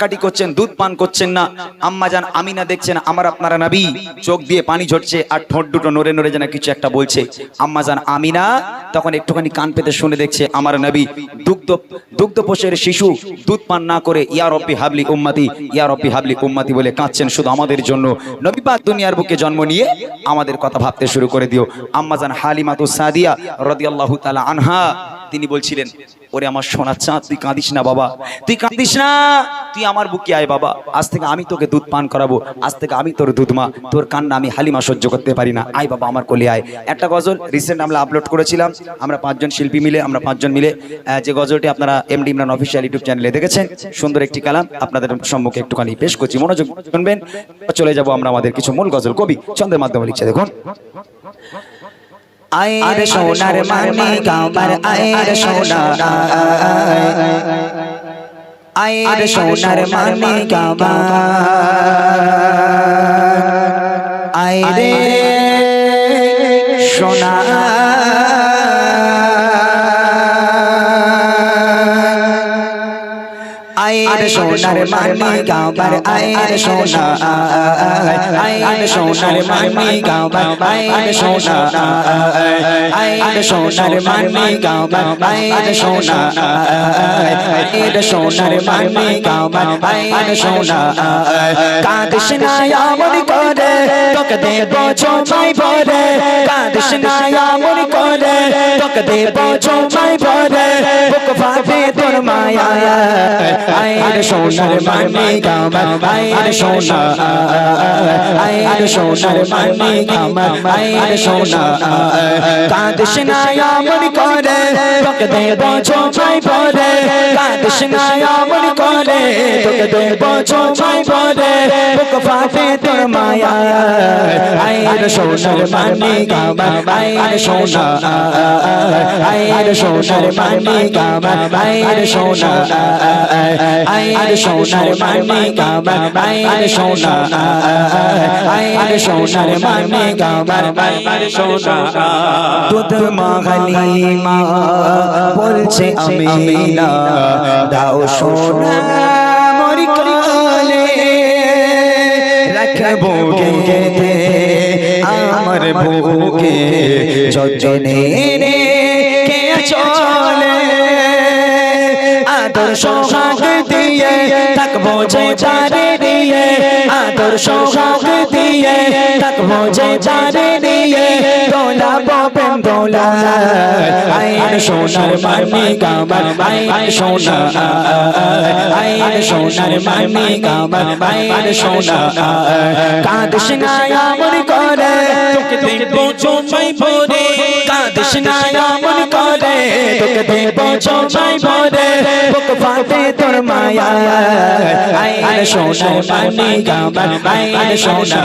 কাটি করছেন, দুধ পান করছেন না। আম্মা যান, আমিনা দেখছেন, আমার আপনারা নবী। চোখ দিয়ে পানি ঝরছে আর ঠোঁট দুটো নড়ে নড়ে যেন কিছু একটা বলছে। আম্মা যান, আমিনা তখন একটুখানি কান পেতে শুনে দেখছে, আমার নবী দুগ্ধ দুগ্ধ পোষের শিশু, দুধ পান না করে, ইয়া রব্বি হাবলি উম্মাতি, ইয়া রব্বি হাবলি উম্মাতি বলে কাঁদছেন শুধু আমাদের জন্য। নবী পাক দুনিয়ার বুকে জন্ম নিয়ে আমাদের কথা ভাবতে শুরু করে দিও। আম্মা যান, হালিমাতু সাদিয়া রাদিয়াল্লাহু তাআলা আনহা, তিনি বলছিলেন ওরে আমার সোনা চাঁদ তুই কাঁদিস না বাবা। তুই কাঁদিস না, তুই আমার বুকে আয় বাবা। আজ থেকে আমি তোকে দুধ পান করাবো। আজ থেকে আমি তোর দুধ মা। তোর কান্না আমি হালিমা সহ্য করতে পারি না। আয় বাবা আমার কোলে আয়। একটা গজল রিসেন্ট আমরা আপলোড করেছিলাম। আমরা পাঁচজন শিল্পী মিলে, আমরা পাঁচজন মিলে যে গজলটি আপনারা এমডি ইমরান অফিসিয়াল ইউটিউব চ্যানেলে দেখেছেন, সুন্দর একটি কালাম। আপনাদের সম্মুখে একটুখানি পেশ করছি। মনোযোগ শুনবেন চলে যাব আমরা আমাদের কিছু মূল গজল কবি, ছন্দের মাধ্যমে লিখছে। দেখুন। আয়ের সোনার মানে গাঁবার আয়ের সোনা আয়ের সোনার মানে গামার আয়ের সোনা আয়ের সোনার মানে গাবার আয়ের সোনা আয়ের সোনার মানে গাবার আয়ের সোনা আয়ের সোনার মানে গাবার আয়ের সোনা আয়ের সোনার মানে গাবার আয়ের সোনা কাঁদিস না আমন করে তোকে দেব জমাই ভরে কাঁদিস না আমন করে তোকে দেব জমাই ভরে ভাবে তোর মায়া। আয়ের সোনার মানে গামার আয়ের সোনা। আয়ের সোনার মানে গামার আয়ের সোনা। কাঁদিস না আমন করে, তোকে দেব জমাই ভরে কাঁদিস না আমন করে, তোকে দেব জমাই ভরে বুক ভাবে তোর মায়া। আয়ের সোনার মানে গামার আয়ের সোনা। আয়ের সোনার মানে গামার আয়ের সোনা আয়ের সোনার মানে গামার আয়ের সোনা আয়ের সোনার মানে গামার আয়ের সোনা দুধ মাগালি মা বলছে আমি না দাও সোনা মরি কালে, রাখব গেতে আমার বুকে যজনে আদর সোহাগ দিয়ে থাকব যে পারে দিয়ে। আদর সোহাগ দিয়ে থাকব যে চারে দিয়ে দোলা বাবেন দোলা। আইন সোনার মানি কামার আইন সোনা আইন সোনার মানি কামার আইন সোনা কাঁদিস না আমন করে, তোকে দেব চোমাই ভরে। কাঁদিস না আমন করে, তোকে দেব চোমাই ভরে। বুক ফাটে তোর মায়া, আইন সোনার মানি কামার আইন সোনা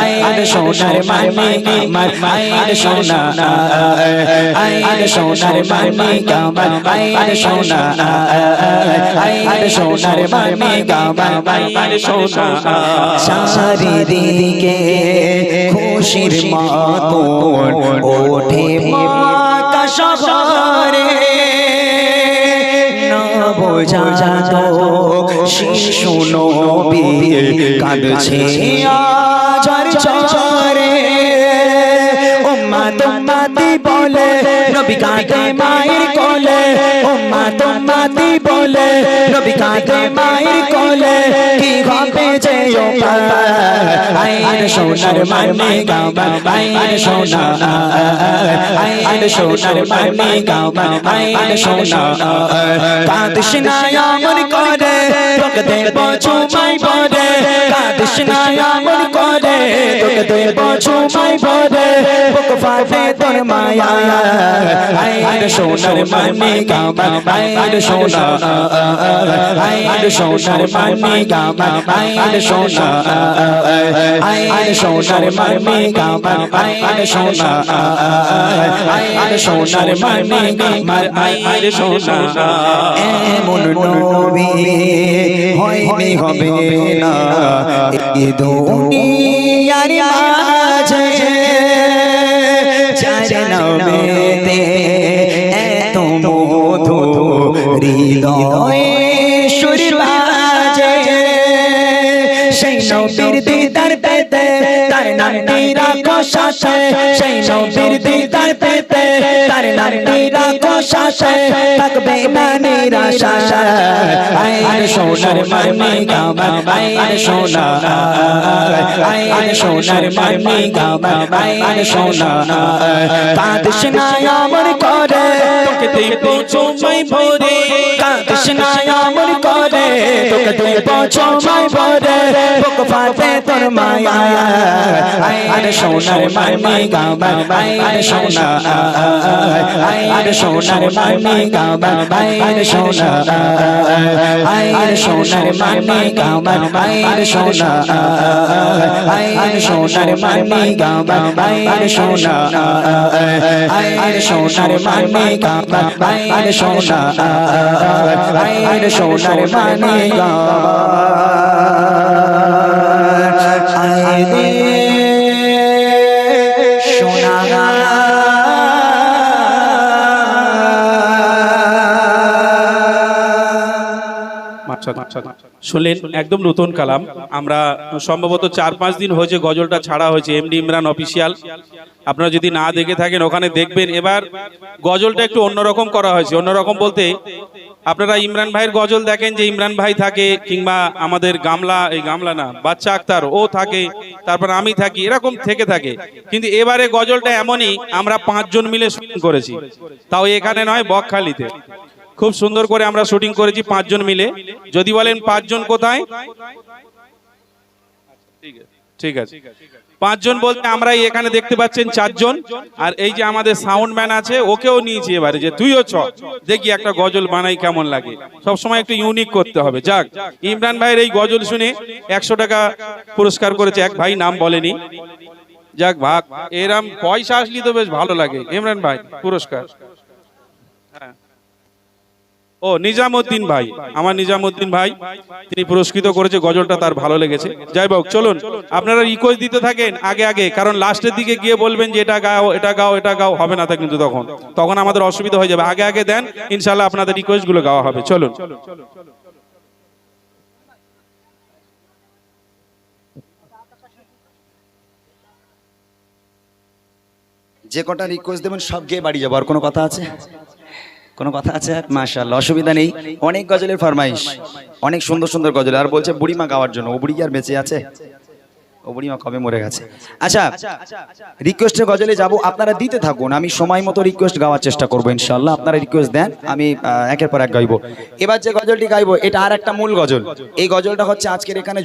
আইন সোনার মানি কামার আইন সোনা আইন সোনার মানি কামার আইন সোনা আইন সোনার মানি কামার আইন সোনা চারিদিকে খুশির মাতন ওঠে মা কাশরে না বোঝা তো শিশু নবী কাঁদছে আজার চরে। উম্মা তোমাতি বলে, নবী কাঁদে মায়ের কোলে। উম্মা তোমাতি বলে, নবী কাঁদে মায়ের কোলে। কি হবে যে ও সোনার মানে গাবা আইন সোনা আইন সোনার মানে গাবা আইন সোনা কাঁদিস না আমন করে তোকে দেব চুমাই ভরে কাঁদিস না আমন করে। তোকে দেব চুমাই ভরে বুক ফাটে তোর মায়া। সোনা। আইন সোনার মানে এমন নবী হয়নি হবে না। এ মাঝে জানাবেতে এত মধু হৃদয়ে সুর বাজে। সেই নবীর দিদার তার নামটি রাখো সাথে সেই নবীর দিদার পেতে তার নামটি রাখো সাথে থাকবে না নিরাশা আয় সোনার মানি গামা আয় সোনা আয় সোনার মানি গামা আয় সোনা কাঁদিস না আমার। করে। তোকে দেব চুমাই ভরে। কাঁদিস না আমার করে। তোকে দেব চমাই ভরে বুক ফাটে তোর মায়া আয় সোনার মানি গামা আয় সোনা আয় সোনার মানি গামা আয় সোনা আয় সোনার মানি গামা আয় সোনা আয় সোনার মানি গামা আয় সোনা আয় সোনার মানি গামা আয় সোনা আয় সোনার মানি সোনা শুনলেন একদম নতুন কালাম। আমরা সম্ভবত চার পাঁচ দিন হয়েছে গজলটা ছাড়া হয়েছে এমডি ইমরান অফিসিয়াল আপনারা যদি না দেখে থাকেন, ওখানে দেখবেন। এবার গজলটা একটু অন্যরকম করা হয়েছে। অন্যরকম বলতে আপনারা ইমরান ভাইয়ের গজল দেখেন যে ইমরান ভাই থাকে কিংবা আমাদের গামলা, এই গামলা না, বাচ্চা আক্তার, ও থাকে, তারপর আমি থাকি, এরকম থেকে থাকে। কিন্তু এবারে গজলটা এমনই, আমরা পাঁচজন মিলে শুটিং করেছি। তাও এখানে নয়, বকখালিতে। খুব সুন্দর করে আমরা শুটিং করেছি পাঁচজন মিলে। যদি বলেন পাঁচজন কোথায়? ঠিক আছে পাঁচজন বলতে আমরা এখানে দেখতে পাচ্ছেন চারজন, আর এই যে আমাদের সাউন্ড ম্যান আছে, ওকেও নিয়েছি এবারে যে তুইও চ, দেখি একটা গজল বানাই কেমন লাগে। সব সময় একটু ইউনিক করতে হবে। যাক, ইমরান ভাইয়ের এই গজল শুনে একশো টাকা পুরস্কার করেছে, এক ভাই নাম বলেনি। যাক ভাগ, এরম পয়সা আসলি তো বেশ ভালো লাগে। ইমরান ভাই, পুরস্কার। ও নিজামুদ্দিন ভাই, আমার নিজামুদ্দিন ভাই, তিনি পুরস্কৃত করেছে, গজলটা তার ভালো লেগেছে। যাই হোক চলুন, আপনারা রিকোয়েস্ট দিতে থাকেন আগে আগে, কারণ লাস্টের দিকে গিয়ে বলবেন যে এটা গাও এটা গাও এটা গাও, হবে না তা কিন্তু তখন। তখন আমাদের অসুবিধা হয়ে যাবে। আগে আগে দেন ইনশাল্লাহ আপনাদের রিকোয়েস্টগুলো গাওয়া হবে। চলুন। যে কটা রিকোয়েস্ট দেবেন সব গিয়ে বাড়ি যাব। আর কোনো কথা আছে? কোনো কথা আছে? মাশাল্লাহ অসুবিধা নেই। অনেক গজলের ফরমাইশ। অনেক সুন্দর সুন্দর গজল। আর বলছে, বুড়িমা গাওয়ার জন্য। ও বুড়ি আর বেঁচে আছে? ও বুড়িমা কবে মরে গেছে? আচ্ছা রিকোয়েস্টের গজলে যাব। আপনারা দিতে থাকুন। আমি সময় মতো রিকোয়েস্ট গাওয়ার চেষ্টা করব ইনশাল্লাহ আপনারা রিকোয়েস্ট দেন, আমি একের পর এক গাইবো। এবার যে গজলটি গাইবো, এটা আর একটা মূল গজল। এই গজলটা হচ্ছে আজকের এখানে